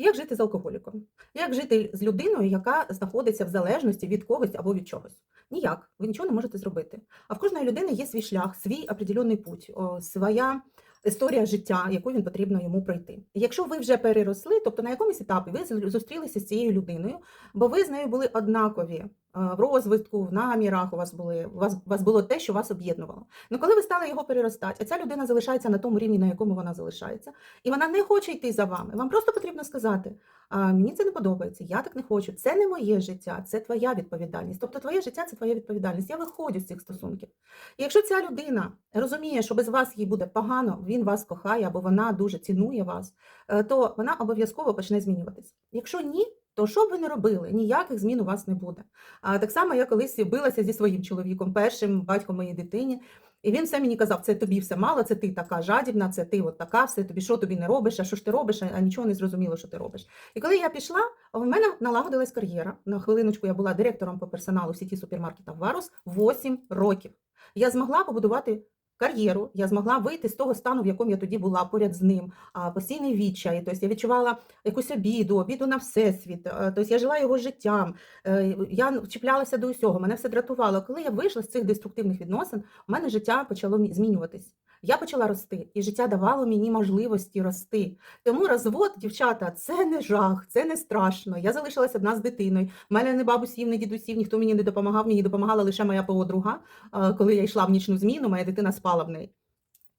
Як жити з алкоголіком? Як жити з людиною, яка знаходиться в залежності від когось або від чогось? Ніяк, ви нічого не можете зробити. А в кожної людини є свій шлях, свій определенний путь, своя історія життя, яку він потрібно йому пройти. Якщо ви вже переросли, тобто на якомусь етапі ви зустрілися з цією людиною, бо ви з нею були однакові в розвитку, в намірах у вас були, у вас, у вас було те, що вас об'єднувало. Ну коли ви стали його переростати, а ця людина залишається на тому рівні, на якому вона залишається, і вона не хоче йти за вами. Вам просто потрібно сказати: мені це не подобається, я так не хочу. Це не моє життя, це твоя відповідальність. Тобто, твоє життя це твоя відповідальність. Я виходжу з цих стосунків. І якщо ця людина розуміє, що без вас їй буде погано, він вас кохає або вона дуже цінує вас, е, то вона обов'язково почне змінюватись. Якщо ні, то що б ви не робили, ніяких змін у вас не буде. А так само я колись билася зі своїм чоловіком, першим батьком моєї дитині. І він все мені казав: це тобі все мало, це ти така жадібна, це ти от така, все тобі що тобі не робиш, а що ж ти робиш, а- нічого не зрозуміло, що ти робиш. І коли я пішла, в мене налагодилась кар'єра. На хвилиночку я була директором по персоналу в сіті супермаркетів Варус 8 років. Я змогла побудувати кар'єру, я змогла вийти з того стану, в якому я тоді була поряд з ним, постійний відчай. Тобто я відчувала якусь обіду, обіду на всесвіт. е, Тобто я жила його життям. е, Я чіплялася до усього, мене все дратувало. Коли я вийшла з цих деструктивних відносин, у мене життя почало мі- змінюватись. Я почала рости, і життя давало мені можливості рости. Тому розвод, дівчата, це не жах, це не страшно. Я залишилася одна з дитиною. У мене не бабусів, не дідусів, ніхто мені не допомагав. Мені допомагала лише моя подруга. Е, Коли я йшла в нічну зміну, моя дитина спала в неї.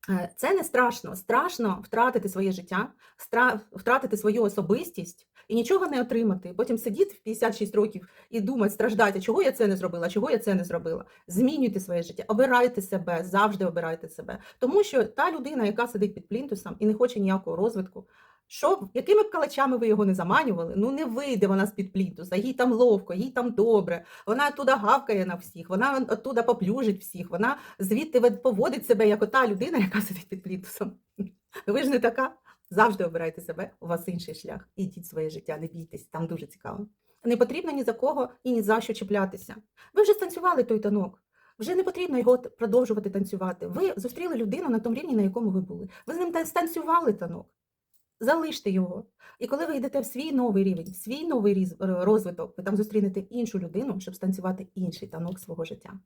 Е, Це не страшно. Страшно втратити своє життя, втратити свою особистість і нічого не отримати. Потім сидіти в 56 років і думати, страждати, чого я це не зробила, чого я це не зробила. Змінюйте своє життя, обирайте себе, завжди обирайте себе. Тому що та людина, яка сидить під плінтусом і не хоче ніякого розвитку, що, якими б калачами ви його не заманювали, ну не вийде вона з-під плінтуса, їй там ловко, їй там добре, вона оттуда гавкає на всіх, вона оттуда поплюжить всіх, вона звідти поводить себе як ота людина, яка сидить під плінтусом. Ви ж не така. Завжди обирайте себе, у вас інший шлях. Ідіть своє життя, не бійтесь, там дуже цікаво. Не потрібно ні за кого і ні за що чіплятися. Ви вже станцювали той танок. Вже не потрібно його продовжувати танцювати. Ви зустріли людину на тому рівні, на якому ви були. Ви з ним станцювали танок. Залиште його. І коли ви йдете в свій новий рівень, в свій новий розвиток, ви там зустрінете іншу людину, щоб станцювати інший танок свого життя.